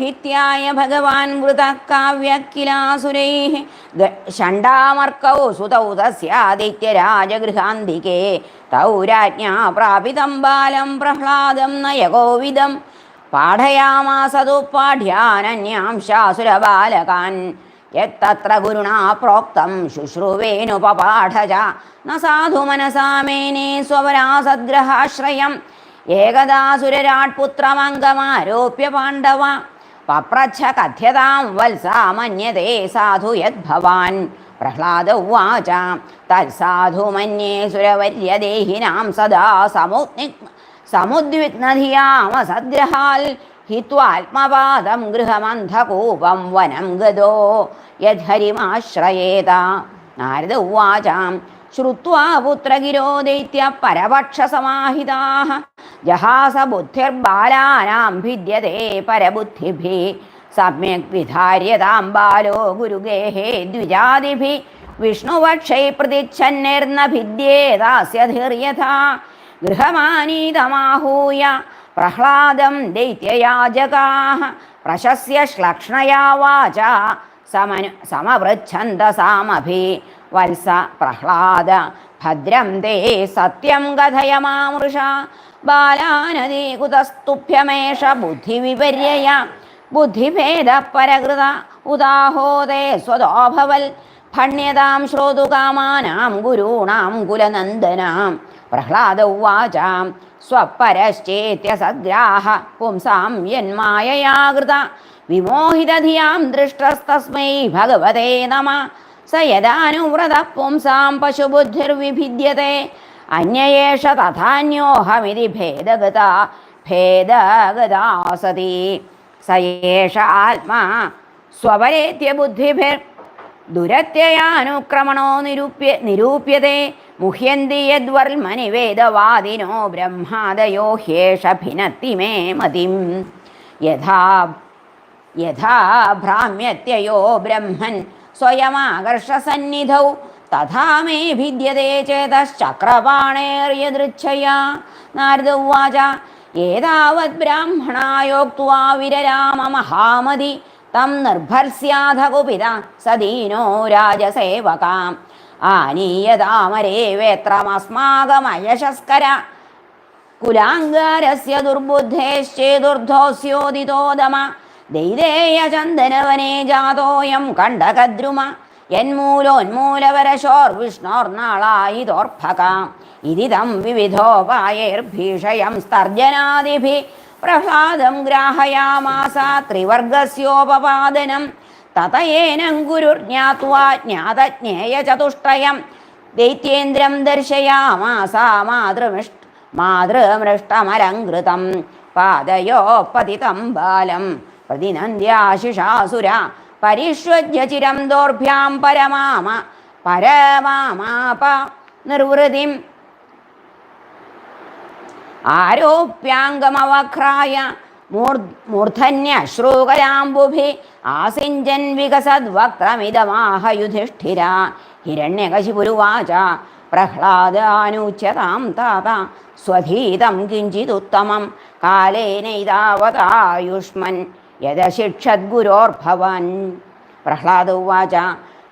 പൗരോഹിത്യായ ഭഗവാൻ വൃതക്കാവ്യക്കിലാസുരൈ ഷണ്ടാമർക്കൗ സുതൗ തസ്യാദിത്യരാജഗൃഹാന്തികേ തൗ രാജ്ഞാ പ്രാപിതം ബാലം പ്രഹ്ലാദം നയകോവിദം പാഠയാമാസതു പാഠ്യാനന്യാംശാസുരബാലകാൻ യത്തത്ര ഗുരുണാ പ്രോക്തം ശുശ്രുവേനുപപാഠ ച ന സാധു മനസാ മേനെ സ്വപരാസദ്ഗ്രഹാശ്രയം ഏകദാസുരരാട്പുത്രമംഗമാരോപ്യ പാണ്ഡവ പപ്രച്ഛ കഥ്യതാം വത്സാമന്യതേ സാധു യദ്ഭവാൻ. പ്രഹ്ലാദ ഉവാച തത്സാധു മന്യേ സുരവര്യദേഹിനാം സദാ സമുദ്നി സമുദ്വിഗ്നധിയാമസദ്ഗ്രഹാൽ ഹിത്വാത്മപാദം ഗൃഹമന്ധകൂപം വനം ഗതോ യദ്ഹരിമാശ്രയേത. നാരദ ഉവാചാം ശ്രുത്വാ പുത്രഗിരോ ദൈത്യ പരപക്ഷസമാഹിതാः ജഹാസ ബുദ്ധിർബാലാനാം ഭിദ്യത്തെ പരബുദ്ധിഭി സമ്യക് വിധാര്യതാം ബാലോ ഗുരുഗേഹേ ദ്വിജാതിഭി വിഷ്ണുവക്ഷൈ പ്രതിച്ഛന്നിർന്ന ഭിദ്യേതാസ്യധിർയഥാ ഗൃഹമാനീതമാഹൂയ പ്രഹ്ലാദം ദൈത്യയാജകാः പ്രശസ്യ ശ്ലക്ഷ്ണയാ വാച സമനു സമപൃച്ഛന്തസാമഭി വത്സ പ്രഹ്ലാദ. ഭദ്രം തേ സത്യം കഥയ മാമൃഷ ബാലാനദീ കുതസ്തുഭ്യമേഷ. ബുദ്ധിവിപര്യയ. ബുദ്ധിഭേദ പരകൃത ഉദാഹോദേ സ്വതോഭവൽ ഭണ്യതാം ശ്രോതുകാമാനാം ഗുരൂണാം കുലനന്ദനാം. പ്രഹ്ലാദ ഉവാച. സ്വപരശ്ചേത്യ സദ്ഗ്രാഹ. പുംസാം യന്മായയാകൃത. വിമോഹിതധിയാം ദൃഷ്ടസ്തസ്മൈ ഭഗവതേ നമ. സ യദാനുവ്രത പുംസാം പശുബുദ്ധിർവിഭിദ്യത്തെ അന്യേഷ തഥാന്യോഹമിതി ഭേദഗത ഭേദഗതാ സതി. സ ഏഷ ആത്മാ സ്വപരേത്യ ബുദ്ധിഭിർ. ദുരത്യയാനുക്രമണോ നിരൂപ്യ നിരൂപ്യത്തെ മുഹ്യന്തി യദ്വർമനി വേദവാദിനോ ബ്രഹ്മാദയോ ഹ്യേഷ ഭിനത്തി മേ മതിം. യഥാ യഥാ ഭ്രാമ്യത്യയോ ബ്രഹ്മൻ സ്വയമാകർഷസന്നിധൗ. തഥാ മേ ഭിദ്യത്തെ ചേതശ്ചക്രപാണേർയദൃച്ഛയാ. നാരദ ഉവാച ഏതാവത് ബ്രാഹ്മണായോക്വാ വിരരാമ മഹാമതി. തം നിർഭർസ്യാധ കുപിത സദീനോ രാജസേവകാം. ആനീയതാമരേ വേത്രമസ്മാകമയശസ്കര. കുലാങ്കാരസ്യ ദുർബുദ്ധേശ്ചേതുർധോസ്യോദിതോദമ ദൈതേയചന്ദനവനെ ജാതോയം കണ്ടകദ്രുമ. യന്മൂലോന്മൂലവരശോർവിഷ്ണോർനാളായിതോർഭകാം ഇതി ഇതിതം വിവിധോപായൈർഭീഷയം സ്തർജനാദിഭി. പ്രഹ്ലാദം ഗ്രാഹയാമാസ ത്രിവർഗസ്യോപപാദനം. തതയേനം ഗുരുർജ്ഞാത്വാ ജ്ഞാതജ്ഞേയചതുഷ്ടയം. ദൈത്യേന്ദ്രം ദർശയാമാസ മാതൃമിഷ്ട മാതൃമൃഷ്ടമലങ്കൃതം. പാദയോ പതിതം ബാലം. പ്രതിനന്ദ്യാശിഷാസുര പരിഷ്വജ്യ ദോർഭ്യാം പരമാമ പരമാമാപ നിർവൃതിം. ആരോപ്യാംഗമവക്രായ മൂർധന്യശ്രൂകരാംബുഭി ആസിഞ്ചൻ വികസദ്വക്രമിതമാഹ യുധിഷ്ഠിര ഹിരണ്യകശിപുരുവാച പ്രഹ്ലാദാനുച്യതാം താത സ്വധീതം കിഞ്ചിതുത്തമം കാലേനൈതാവതായുഷ്മൻ. യദശിക്ഷദ്ഗുരോർഭവൻ. പ്രഹ്ലാദ ഉവാച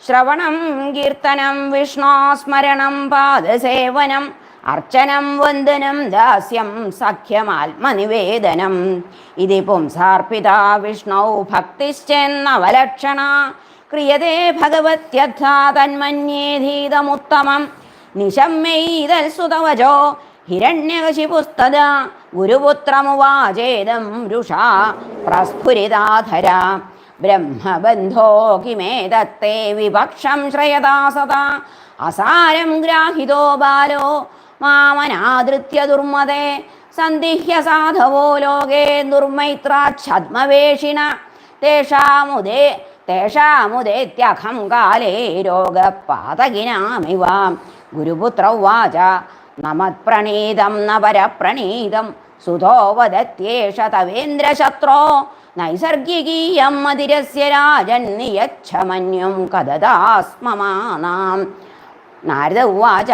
ശ്രവണം കീർത്തനം വിഷ്ണോസ്മരണം പാദസേവനം അർച്ചനം വന്ദനം ദാസ്യം സഖ്യമാത്മനിവേദനം. ഇതി പുംസാർപ്പിത വിഷ്ണൗ ഭക്തിശ്ചെന്നവലക്ഷണ ക്രിയതേ ഭഗവത്യഥാ തന്മന്യേധീതമുത്തമം നിശമ്മൈതൽ സുതവചോ ഹിരണ്യകശിപുസ്തദ ഗുരുപുത്രമുവാചേദം രുഷാ പ്രസ്ഫുരിതാധര. ബ്രഹ്മബന്ധോ കിമേതത്തെ വിപക്ഷം ശ്രയതാ സദാ. അസാരം ഗ്രാഹിതോ ബാലോ മാമനാദൃത്യ ദുർമതേ. സന്ദിഹ്യ സാധവോ ലോകേ ദുർമൈത്രാച്ഛദ്മവേഷിണ തേഷാമുദേ തേഷാമുദേത്യഖം കാലേ രോഗപാതകിനാമിവ. ഗുരുപുത്ര ഉവാച നമത്പ്രണീതം ന പരപ്രണീതം സുതോ വദത്യേഷ തവേന്ദ്രശത്രോ നൈസർഗികീയം മതിരസ്യ രാജൻ നിയച്ഛമന്യും കഥതാസ്മമാനാം നാരദ ഉവാച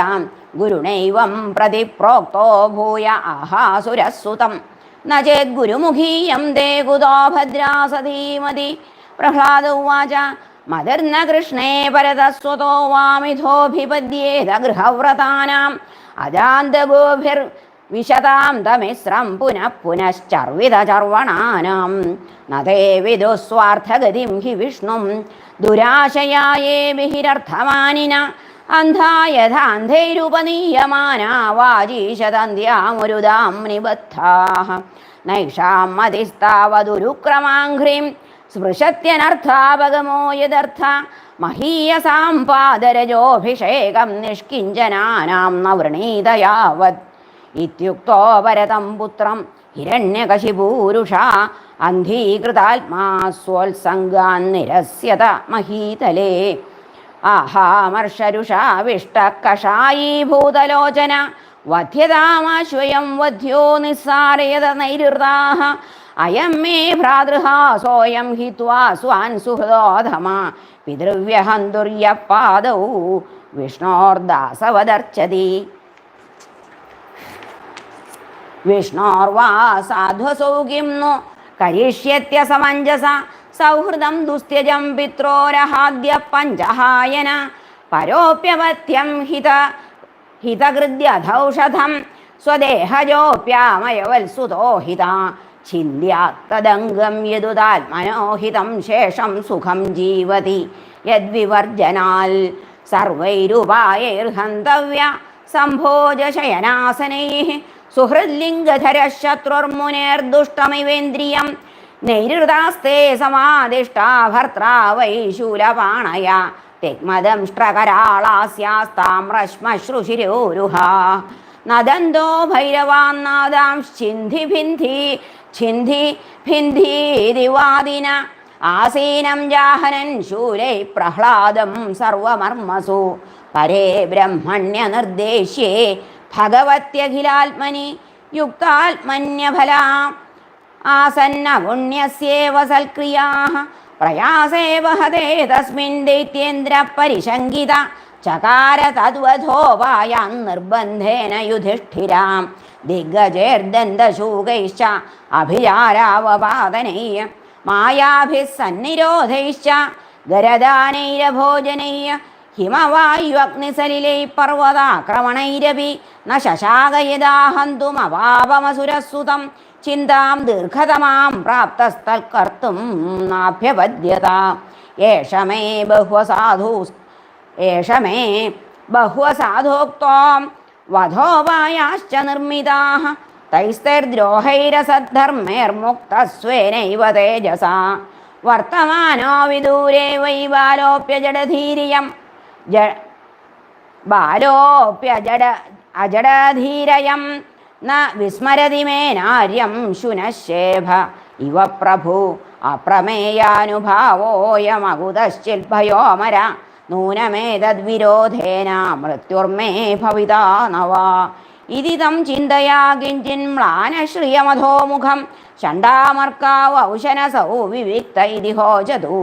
ഗുരുണൈവം പ്രതി പ്രോക്തോ ഭൂയ ആഹാസുരസുതം ന ചേദ്ഗുരുമുഖീയം തേ കുതോ ഭദ്രാസധീമതി പ്രഹ്ലാദ ഉവാച മതിർന്ന കൃഷ്ണേ പരതസ്വതോ വാമിഥോഭിപദ്യേത ഗൃഹവ്രതാനാം. അജാന്തഗോഭിർ വിശതാം തമിശ്രം പുനഃ പുനശ്ചർവിതചർവണാനാം നതേ വിദുസ്വാർത്ഥഗതിം ഹി വിഷ്ണും. ദുരാശയായേ ബഹിരർത്ഥമാനിന. അന്ധായഥാന്ധൈരുപനീയമാനാ വാജീശതന്ത്യാമുരുദാം നിബദ്ധാः നൈഷാം മതിസ്താവതുരുക്രമാഘ്രീം സ്പൃശത്യനർത്ഥാപഗമോ യദർത്ഥ. മഹീയസാം പാദരജോഭിഷേകം നിഷ്കിഞ്ചനാനാം നവൃണീതയാവത്. വൃണീതയാവത് ഇത്യുക്തോ വരതം പുത്രം ഹിരണ്യകശിപൂരുഷ അന്ധീകൃതാത്മാ സ്വത്സംഗാൻ നിരസ്യത മഹീതലേ. ആഹാമർഷരുഷാവിഷ്ടകഷായീഭൂതലോചന വധ്യതാമാശ്വയം വധ്യോ നിസ്സാരയത നൈരുതാഹ അയം മേ ഭ്രാതൃഹാ സോയം ഹിത്വാ സ്വാൻ സുഹൃദോധമ. പിതൃവ്യഹന്തുര്യപാദൗ വിഷ്ണോർദാസവദർച്ചതി. വിഷ്ണോർവാ സാധ്വസൗ കിം नु കരിഷ്യത്യ സമഞ്ജസ. സൗഹൃദം ദുസ്ത്യജം പിത്രോരഹാദ്യ പഞ്ചഹായന. പരോപ്യവത്യം ഹിത ഹിതകൃത്യധൗഷധം സ്വദേഹജോപ്യാമയവത്സുതോ ഹിത യതുതാൽ മനോഹിതം ശേഷം സുഖം ജീവതി. യദ്വിവർജനാൽ സർവൈരുപായൈർഹന്തവ്യ സുഹൃദ്ലിംഗധര ശത്രുർമുനേർദുഷ്ടമിവേന്ദ്രിയം നൈരുതാസ്തേ സമാധിഷ്ടാ ഭർത്താ വൈശൂലപാണയ ശൂലപാണയ. തിഗ്മദംഷ്ട്രകരാളാസ്യാസ്താമ്രശ്മശ്രുശിരോരുഹ നദന്തോ ഭൈരവാന്നാദാംശ്ചിന്ധി ഭിന്ധി ഛിന്ധി ഭിന്ധീതിവാദിന ആസീനം ജാഹനൻ ശൂലൈ പ്രഹ്ലാദം സർവമർമ്മസു. പരേ ബ്രഹ്മണ്യനിർദ്ദേശ്യേ ഭഗവത്യഖിലാത്മനി യുക്താത്മന്യഫലാ. ആസന്ന പുണ്യസ്യേവ സൽക്രിയാः പ്രയാസേ വഹതേ തസ്മിൻ ദൈത്യേന്ദ്ര പരിശങ്കിത. ചകാര തദ്വധോപായാൻ നിർബന്ധേന യുധിഷ്ഠിരാം. ദിഗ്ഗജേർദന്തശൂകൈശ്ച അഭിചാരാവപാദനൈ മായാഭിസന്നിരോധൈശ്ച ഗരദാനൈരഭോജനൈ ഹിമവായുഅഗ്നിസലിലൈ പർവതാക്രമണൈരപി ന ശശാകയദാഹന്തുമവാപമസുരസുതം ചിന്താം ദീർഘതമാം പ്രാപ്തസ്ഥൽക്കർത്തും നാഭ്യപദ്യത ഏഷ മേ ബഹ്വസാധു ഏഷ വധോപായാശ്ച നിർമ്മിതാः. തൈസ്തൈർദ്രോഹൈരസദ്ധർമ്മൈർമുക്തസ്വേനൈവ തേജസാ. വർത്തമാനോ വിദൂരേ വൈ ബാലോപ്യ ജഡധീരിയം. ജ ബാലോപ്യ ജഡ അജഡധീരയം. ന വിസ്മരതി മേനാര്യം ശുനശേഭ. ഇവ പ്രഭു അപ്രമേയാനുഭാവോയമകുതശ്ചിൽഭയോമര. നൂനമേതദ്വിരോധേന മൃത്യുർമേ ഭവിതാ നവ. ഇതിതം ചിന്തയാ കിഞ്ചിൻ മ്ലാനശ്രിയമധോമുഖം. ചണ്ടാമർക്കാവ് ഔശനസൗ വിവിക്ത ഇതി ഹോചതു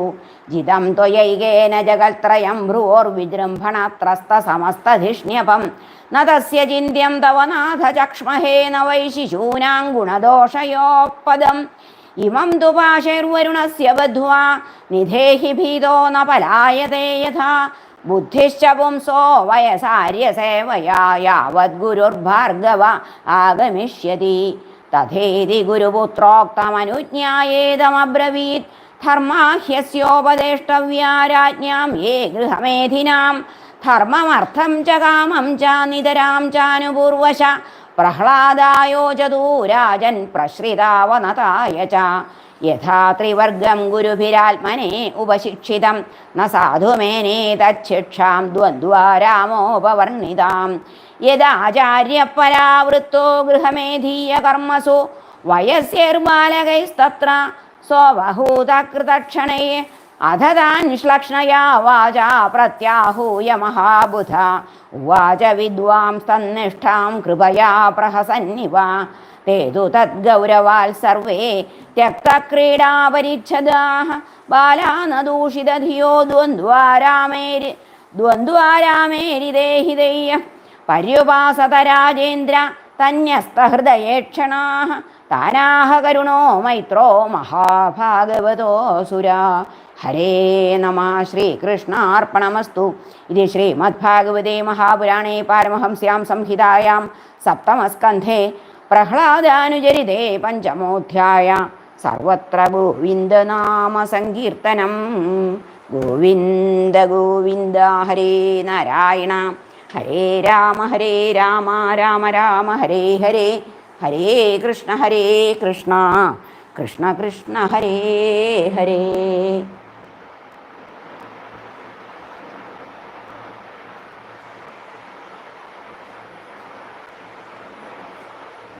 ജിതം ത്വയൈകേന ജഗത്രയം ഭ്രുവോർവിജൃംഭണത്രസ്ത സമസ്തധിഷ്ണ്യപം. ന തസ്യ ചിന്യം തവ നാഥ ചക്ഷ്മഹേ ന ശിശൂനാം ഇമം ദുപാശൈർവരുണസ്യ ബധ്വാ നിധേഹി ഭീതോ ന പലായതേ യഥാ. ബുദ്ധിശ്ച പുംസോ വയസാര്യ സേവയാ യാവദ്ഗുരുർഭാർഗവ ആഗമിഷ്യതി. തഥേതി ഗുരുപുത്രോക്തമനുജ്ഞായേതമബ്രവീത്. ധർമാഹ്യസ്യോപദേഷ്ടവ്യാ രാജ്ഞാം യേ ഗൃഹമേധിനാം. ധർമ്മമർത്ഥം ച കാമം ച നിതരാം ചാനുപൂർവശ. പ്രഹ്ലാദായോചതൂ രാജൻ പ്രശ്രിതാവനതായ ച. യഥാ ത്രിവർഗം ഗുരുഭിരാത്മനെ ഉപശിക്ഷിതം. ന സാധുമേനേ തച്ഛിക്ഷാം ദ്വന്ദ്വാരാമോപവർണിതാം യദാചാര്യപരാവൃത്തോ ഗൃഹമേധീയ കർമ്മസു. വയസ്യർബാലകൈസ്തത്ര സ്വബഹൂതകൃതക്ഷണേ അധതാനിഷ്ലക്ഷണയാ വാച പ്രത്യാഹൂയ മഹാബുധ. ഉവാച വിദ്വാംസ്തന്നിഷ്ഠാം കൃപയാ പ്രഹസന്നിവ. തേതു തദ്ഗൗരവാൽ സർവേ ത്യക്തക്രീഡാപരിച്ഛദാ ബാലാനദൂഷിതധിയോ ദ്വന്ദ്വാരാമേരി ദ്വന്ദ്വാരാമേരിദേഹി ദേയ പര്യുപാസത രാജേന്ദ്ര തന്യസ്തഹൃദയേക്ഷണാ താനാഹ കരുണോ മൈത്രോ മഹാഭാഗവതോ സുരാ. ഹരേ നമ ശ്രീകൃഷ്ണാർപ്പണമസ്തു ഇത് ശ്രീമദ്ഭാഗവതേ മഹാപുരാണേ പാരമഹംസ്യാം സംഹിതായാം സപ്തമസ്കന്ധേ പ്രഹ്ലാദാനുചരിതേ പഞ്ചമോധ്യായ. സർവത്ര ഗോവിന്ദനാമസങ്കീർത്തനം ഗോവിന്ദ ഗോവിന്ദ ഹരേ നാരായണ. ഹരേ രാമ ഹരേ രാമ രാമ രാമ ഹരേ ഹരേ. ഹരേ കൃഷ്ണ ഹരേ കൃഷ്ണ. കൃഷ്ണ കൃഷ്ണ ഹരേ ഹരേ.